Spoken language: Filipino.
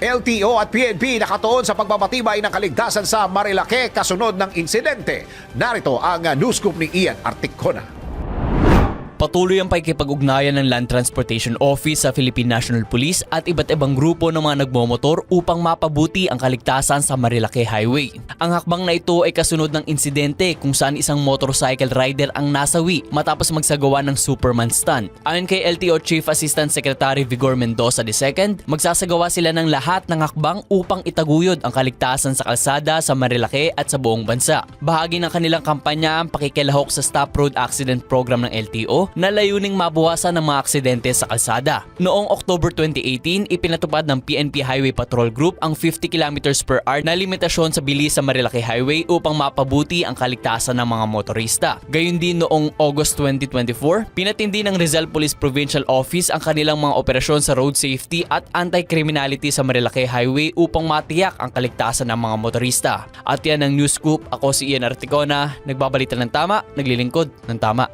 LTO at PNP nakatuon sa pagbabatibay ng kaligtasan sa Marilake kasunod ng insidente. Narito ang news scoop ni Ian Articona. Patuloy ang pakikipag-ugnayan ng Land Transportation Office sa Philippine National Police at iba't ibang grupo ng mga nagmomotor upang mapabuti ang kaligtasan sa Marilake Highway. Ang hakbang na ito ay kasunod ng insidente kung saan isang motorcycle rider ang nasawi matapos magsagawa ng Superman stunt. Ayon kay LTO Chief Assistant Secretary Vigor Mendoza II, magsasagawa sila ng lahat ng hakbang upang itaguyod ang kaligtasan sa kalsada sa Marilake at sa buong bansa. Bahagi ng kanilang kampanya ang pakikilahok sa Stop Road Accident Program ng LTO na layuning mabawasan ng mga aksidente sa kalsada. Noong October 2018, ipinatupad ng PNP Highway Patrol Group ang 50 km per hour na limitasyon sa bilis sa Marilake Highway upang mapabuti ang kaligtasan ng mga motorista. Gayun din noong August 2024, pinatindi ng Rizal Police Provincial Office ang kanilang mga operasyon sa road safety at anti-criminality sa Marilake Highway upang matiyak ang kaligtasan ng mga motorista. At yan ang News Scoop. Ako si Ian Articona, nagbabalita ng tama, naglilingkod ng tama.